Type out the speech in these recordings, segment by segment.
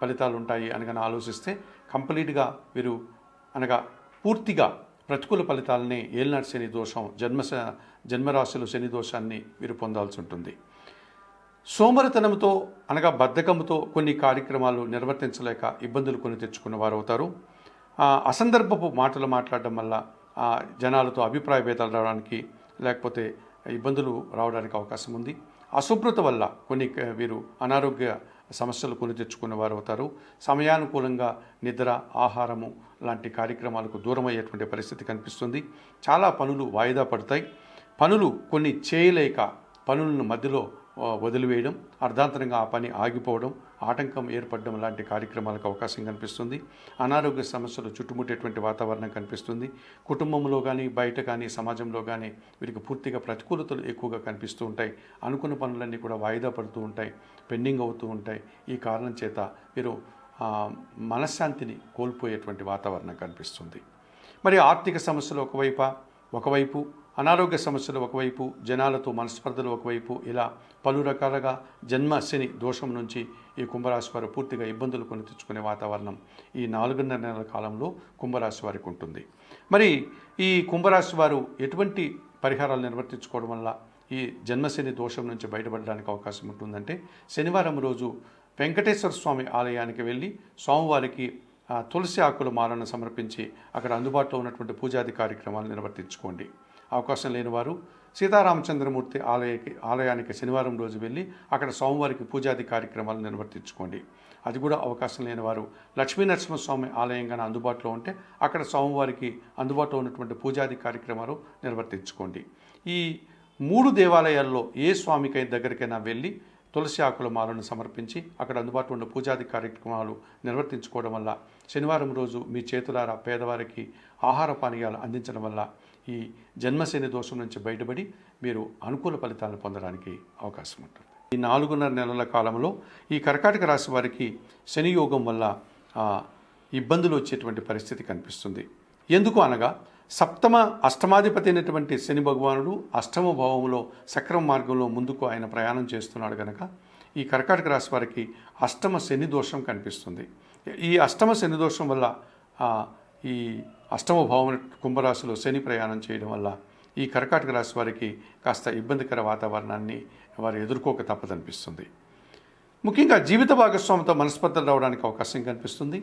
ఫలితాలు ఉంటాయి అనగానే ఆలోచిస్తే కంప్లీట్గా వీరు అనగా పూర్తిగా ప్రతికూల ఫలితాలని ఏలినాటి శని దోషం జన్మ జన్మరాశులు శని దోషాన్ని వీరు పొందాల్సి ఉంటుంది సోమరితనంతో అనగా బద్ధకంతో కొన్ని కార్యక్రమాలు నిర్వర్తించలేక ఇబ్బందులు కొని తెచ్చుకున్న వారు అవుతారు అసందర్భపు మాటలు మాట్లాడడం వల్ల జనాలతో అభిప్రాయ భేదాలు రావడానికి లేకపోతే ఇబ్బందులు రావడానికి అవకాశం ఉంది అశుభ్రత వల్ల కొన్ని వీరు అనారోగ్య సమస్యలు కొని తెచ్చుకునే వారు అవుతారు సమయానుకూలంగా నిద్ర ఆహారము లాంటి కార్యక్రమాలకు దూరమయ్యేటువంటి పరిస్థితి కనిపిస్తుంది. చాలా పనులు వాయిదా పడతాయి. పనులు కొన్ని చేయలేక పనులను మధ్యలో వదిలివేయడం అర్ధాంతరంగా ఆ పని ఆగిపోవడం ఆటంకం ఏర్పడడం లాంటి కార్యక్రమాలకు అవకాశం కనిపిస్తుంది. అనారోగ్య సమస్యలు చుట్టుముట్టేటువంటి వాతావరణం కనిపిస్తుంది. కుటుంబంలో కానీ బయట కానీ సమాజంలో కానీ వీరికి పూర్తిగా ప్రతికూలతలు ఎక్కువగా కనిపిస్తూ ఉంటాయి. అనుకున్న పనులన్నీ కూడా వాయిదా పడుతూ ఉంటాయి పెండింగ్ అవుతూ ఉంటాయి. ఈ కారణం చేత వీరు మనశ్శాంతిని కోల్పోయేటువంటి వాతావరణం కనిపిస్తుంది. మరి ఆర్థిక సమస్యలు ఒకవైపు ఒకవైపు అనారోగ్య సమస్యలు ఒకవైపు జనాలతో మనస్పర్ధలు ఒకవైపు ఇలా పలు రకాలుగా జన్మశని దోషం నుంచి ఈ కుంభరాశి వారు పూర్తిగా ఇబ్బందులు కొని తెచ్చుకునే వాతావరణం ఈ నాలుగున్నర నెలల కాలంలో కుంభరాశి వారికి ఉంటుంది. మరి ఈ కుంభరాశి వారు ఎటువంటి పరిహారాలు నిర్వర్తించుకోవడం వల్ల ఈ జన్మశని దోషం నుంచి బయటపడడానికి అవకాశం ఉంటుందంటే శనివారం రోజు వెంకటేశ్వర స్వామి ఆలయానికి వెళ్ళి స్వామివారికి తులసి ఆకుల మాలను సమర్పించి అక్కడ అందుబాటులో ఉన్నటువంటి పూజాది కార్యక్రమాలు నిర్వర్తించుకోండి. అవకాశం లేని వారు సీతారామచంద్రమూర్తి ఆలయకి ఆలయానికి శనివారం రోజు వెళ్ళి అక్కడ స్వామివారికి పూజాది కార్యక్రమాలు నిర్వర్తించుకోండి. అది కూడా అవకాశం లేని వారు లక్ష్మీ ఆలయం కానీ అందుబాటులో ఉంటే అక్కడ స్వామివారికి అందుబాటులో ఉన్నటువంటి పూజాది కార్యక్రమాలు నిర్వర్తించుకోండి. ఈ మూడు దేవాలయాల్లో ఏ స్వామికై దగ్గరికైనా వెళ్ళి తులసి ఆకుల మాలను సమర్పించి అక్కడ అందుబాటులో ఉన్న పూజాది కార్యక్రమాలు నిర్వర్తించుకోవడం వల్ల శనివారం రోజు మీ చేతులారా పేదవారికి ఆహార పానీయాలు అందించడం వల్ల ఈ జన్మశని దోషం నుంచి బయటపడి మీరు అనుకూల ఫలితాలను పొందడానికి అవకాశం ఉంటుంది. ఈ నాలుగున్నర నెలల కాలంలో ఈ కర్కాటక రాశి వారికి శని యోగం వల్ల ఇబ్బందులు వచ్చేటువంటి పరిస్థితి కనిపిస్తుంది. ఎందుకు అనగా సప్తమ అష్టమాధిపతి అయినటువంటి శని భగవానుడు అష్టమ భావంలో సక్రమ మార్గంలో ముందుకు ఆయన ప్రయాణం చేస్తున్నాడు కనుక ఈ కర్కాటక రాశి వారికి అష్టమ శని దోషం కనిపిస్తుంది. ఈ అష్టమ శని దోషం వల్ల ఈ అష్టమ భావం కుంభరాశిలో శని ప్రయాణం చేయడం వల్ల ఈ కర్కాటక రాశి వారికి కాస్త ఇబ్బందికర వాతావరణాన్ని వారు ఎదుర్కోక తప్పదనిపిస్తుంది. ముఖ్యంగా జీవిత భాగస్వామితో మనస్పర్ధలు రావడానికి అవకాశం కనిపిస్తుంది.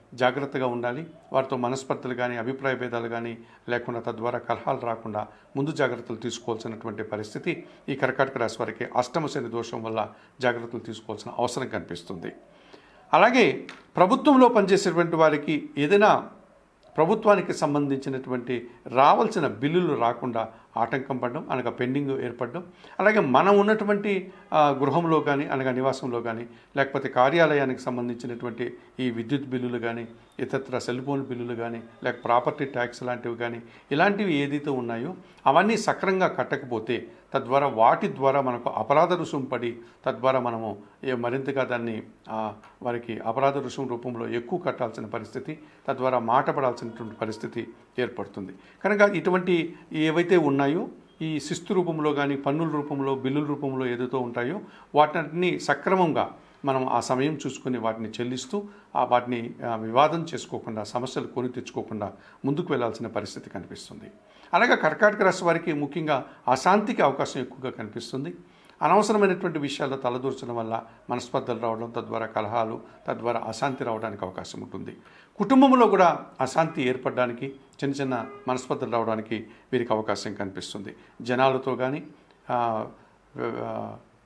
జాగ్రత్తగా ఉండాలి. వారితో మనస్పర్ధలు కానీ అభిప్రాయ భేదాలు కానీ లేకుండా తద్వారా కలహాలు రాకుండా ముందు జాగ్రత్తలు తీసుకోవాల్సినటువంటి పరిస్థితి ఈ కర్కాటక రాశి వారికి అష్టమశని దోషం వల్ల జాగ్రత్తలు తీసుకోవాల్సిన అవసరం కనిపిస్తుంది. అలాగే ప్రభుత్వంలో పనిచేసేటువంటి వారికి ఏదైనా ప్రభుత్వానికి సంబంధించినటువంటి రావాల్సిన బిల్లులు రాకుండా ఆటంకం పడడం అనగా పెండింగ్ ఏర్పడడం. అలాగే మనం ఉన్నటువంటి గృహంలో కానీ అనగా నివాసంలో కానీ లేకపోతే కార్యాలయానికి సంబంధించినటువంటి ఈ విద్యుత్ బిల్లులు కానీ ఇతరత్ర సెల్ ఫోన్ బిల్లులు కానీ లేక ప్రాపర్టీ ట్యాక్స్ లాంటివి కానీ ఇలాంటివి ఏదైతే ఉన్నాయో అవన్నీ సక్రంగా కట్టకపోతే తద్వారా వాటి ద్వారా మనకు అపరాధ రుసుము పడి తద్వారా మనము మరింతగా దాన్ని వారికి అపరాధ రుసుము రూపంలో ఎక్కువ కట్టాల్సిన పరిస్థితి తద్వారా మాట పడాల్సినటువంటి పరిస్థితి ఏర్పడుతుంది. కనుక ఇటువంటి ఏవైతే ఉన్నాయో ఈ శిస్తు రూపంలో కానీ పన్నుల రూపంలో బిల్లుల రూపంలో ఏదైతే ఉంటాయో వాటిని సక్రమంగా మనం ఆ సమయం చూసుకొని వాటిని చెల్లిస్తూ ఆ వాటిని వివాదం చేసుకోకుండా సమస్యలు కొని తెచ్చుకోకుండా ముందుకు వెళ్ళాల్సిన పరిస్థితి కనిపిస్తుంది. అలాగే కర్కాటక రాశి వారికి ముఖ్యంగా అశాంతికి అవకాశం ఎక్కువగా కనిపిస్తుంది. అనవసరమైనటువంటి విషయాల్లో తలదూర్చడం వల్ల మనస్పర్ధలు రావడం తద్వారా కలహాలు తద్వారా అశాంతి రావడానికి అవకాశం ఉంటుంది. కుటుంబంలో కూడా అశాంతి ఏర్పడడానికి చిన్న చిన్న మనస్పర్ధలు రావడానికి వీరికి అవకాశం కనిపిస్తుంది. జనాలతో కానీ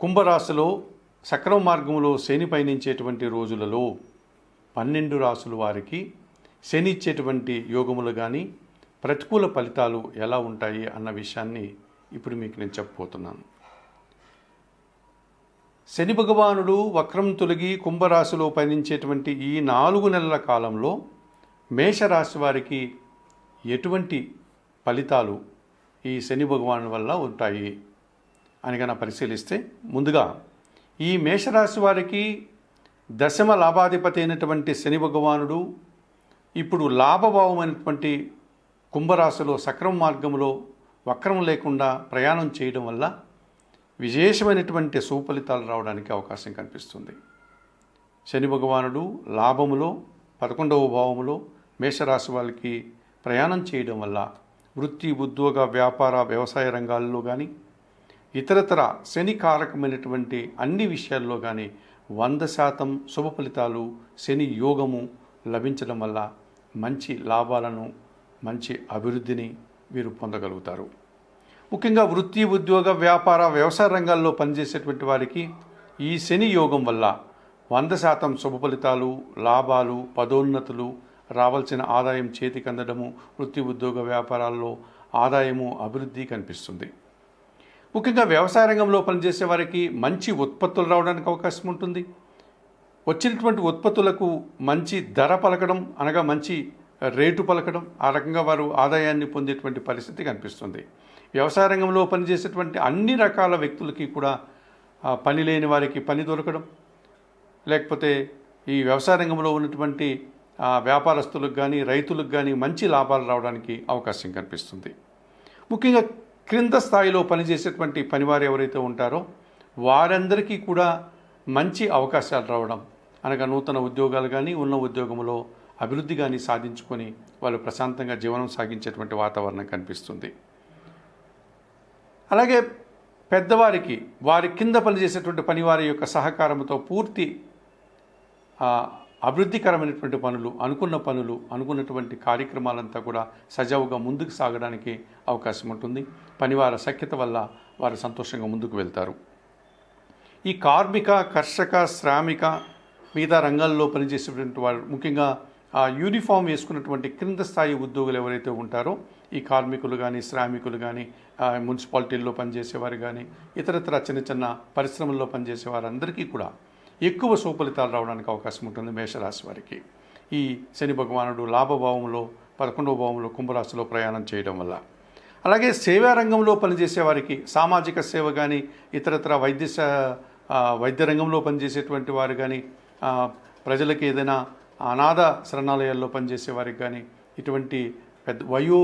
కుంభరాశిలో సక్రమ మార్గంలో శని పయనించేటువంటి రోజులలో పన్నెండు రాసుల వారికి శని ఇచ్చేటువంటి యోగములు కానీ ప్రతికూల ఫలితాలు ఎలా ఉంటాయి అన్న విషయాన్ని ఇప్పుడు మీకు నేను చెప్పబోతున్నాను. శని భగవానుడు వక్రం తొలగి కుంభరాశిలో పయనించేటువంటి ఈ నాలుగు నెలల కాలంలో మేషరాశి వారికి ఎటువంటి ఫలితాలు ఈ శని భగవాను వల్ల ఉంటాయి? అని కనుక పరిశీలిస్తే ముందుగా ఈ మేషరాశి వారికి దశమ లాభాధిపతి అయినటువంటి శని భగవానుడు ఇప్పుడు లాభభావమైనటువంటి కుంభరాశిలో సక్రమ మార్గంలో వక్రం లేకుండా ప్రయాణం చేయడం వల్ల విశేషమైనటువంటి సుఫలితాలు రావడానికి అవకాశం కనిపిస్తుంది. శని భగవానుడు లాభములో పదకొండవ భావములో మేషరాశి వాళ్ళకి ప్రయాణం చేయడం వల్ల వృత్తి ఉద్యోగ వ్యాపార వ్యవసాయ రంగాల్లో కానీ ఇతరతర శని కారకమైనటువంటి అన్ని విషయాల్లో కానీ వంద శాతం శుభ ఫలితాలు శని యోగము లభించడం వల్ల మంచి లాభాలను మంచి అభివృద్ధిని వీరు పొందగలుగుతారు. ముఖ్యంగా వృత్తి ఉద్యోగ వ్యాపార వ్యవసాయ రంగాల్లో పనిచేసేటువంటి వారికి ఈ శని యోగం వల్ల వంద శాతం శుభ ఫలితాలు లాభాలు పదోన్నతులు రావాల్సిన ఆదాయం చేతికి అందడము వృత్తి ఉద్యోగ వ్యాపారాల్లో ఆదాయము అభివృద్ధి కనిపిస్తుంది. ముఖ్యంగా వ్యవసాయ రంగంలో పనిచేసే వారికి మంచి ఉత్పత్తులు రావడానికి అవకాశం ఉంటుంది. వచ్చినటువంటి ఉత్పత్తులకు మంచి ధర పలకడం అనగా మంచి రేటు పలకడం ఆ రకంగా వారు ఆదాయాన్ని పొందేటువంటి పరిస్థితి కనిపిస్తుంది. వ్యవసాయ రంగంలో పనిచేసేటువంటి అన్ని రకాల వ్యక్తులకి కూడా పని లేని వారికి పని దొరకడం. లేకపోతే ఈ వ్యవసాయ రంగంలో ఉన్నటువంటి వ్యాపారస్తులకు కానీ రైతులకు కానీ మంచి లాభాలు రావడానికి అవకాశం కనిపిస్తుంది. ముఖ్యంగా క్రింద స్థాయిలో పనిచేసేటువంటి పనివారు ఎవరైతే ఉంటారో వారందరికీ కూడా మంచి అవకాశాలు రావడం అనగా నూతన ఉద్యోగాలు కానీ ఉన్న ఉద్యోగంలో అభివృద్ధి కానీ సాధించుకొని వాళ్ళు ప్రశాంతంగా జీవనం సాగించేటువంటి వాతావరణం కనిపిస్తుంది. అలాగే పెద్దవారికి వారి కింద పనిచేసేటువంటి పనివారి యొక్క సహకారంతో పూర్తి అభివృద్ధికరమైనటువంటి పనులు అనుకున్న పనులు అనుకున్నటువంటి కార్యక్రమాలంతా కూడా సజావుగా ముందుకు సాగడానికి అవకాశం ఉంటుంది. పనివార సఖ్యత వల్ల వారు సంతోషంగా ముందుకు వెళ్తారు. ఈ కార్మిక కర్షక శ్రామిక మిగతా రంగాల్లో పనిచేసేటువంటి వారు ముఖ్యంగా ఆ యూనిఫామ్ వేసుకున్నటువంటి క్రింద స్థాయి ఉద్యోగులు ఎవరైతే ఉంటారో ఈ కార్మికులు కానీ శ్రామికులు కానీ మున్సిపాలిటీల్లో పనిచేసేవారు కానీ ఇతరత్ర చిన్న చిన్న పరిశ్రమల్లో పనిచేసే వారందరికీ కూడా ఎక్కువ సుఫలితాలు రావడానికి అవకాశం ఉంటుంది మేషరాశి వారికి. ఈ శని భగవానుడు లాభభావంలో పదకొండవ భావంలో కుంభరాశిలో ప్రయాణం చేయడం వల్ల. అలాగే సేవా రంగంలో పనిచేసే వారికి సామాజిక సేవ కానీ ఇతరత్ర వైద్య వైద్య రంగంలో పనిచేసేటువంటి వారు కానీ ప్రజలకు ఏదైనా అనాథ శరణాలయాల్లో పనిచేసే వారికి కానీ ఇటువంటి పెద్ద వయో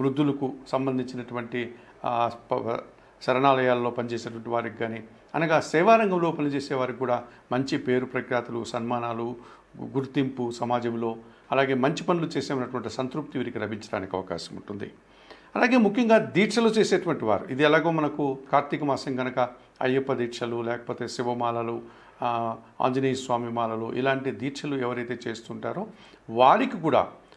వృద్ధులకు సంబంధించినటువంటి శరణాలయాల్లో పనిచేసేటువంటి వారికి కానీ అనగా సేవారంగంలో పనిచేసే వారికి కూడా మంచి పేరు ప్రఖ్యాతులు సన్మానాలు గుర్తింపు సమాజంలో అలాగే మంచి పనులు చేసేటువంటి సంతృప్తి వీరికి లభించడానికి అవకాశం ఉంటుంది. అలాగే ముఖ్యంగా దీక్షలు చేసేటువంటి వారు ఇది ఎలాగో మనకు కార్తీక మాసం కనుక అయ్యప్ప దీక్షలు లేకపోతే శివమాలలు ఆంజనేయ స్వామి మాలలు ఇలాంటి దీక్షలు ఎవరైతే చేస్తుంటారో వారికి కూడా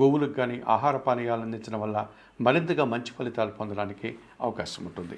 గోవులకు కానీ ఆహార పానీయాలు అందించడం వల్ల మరింతగా మంచి ఫలితాలు పొందడానికి అవకాశం ఉంటుంది.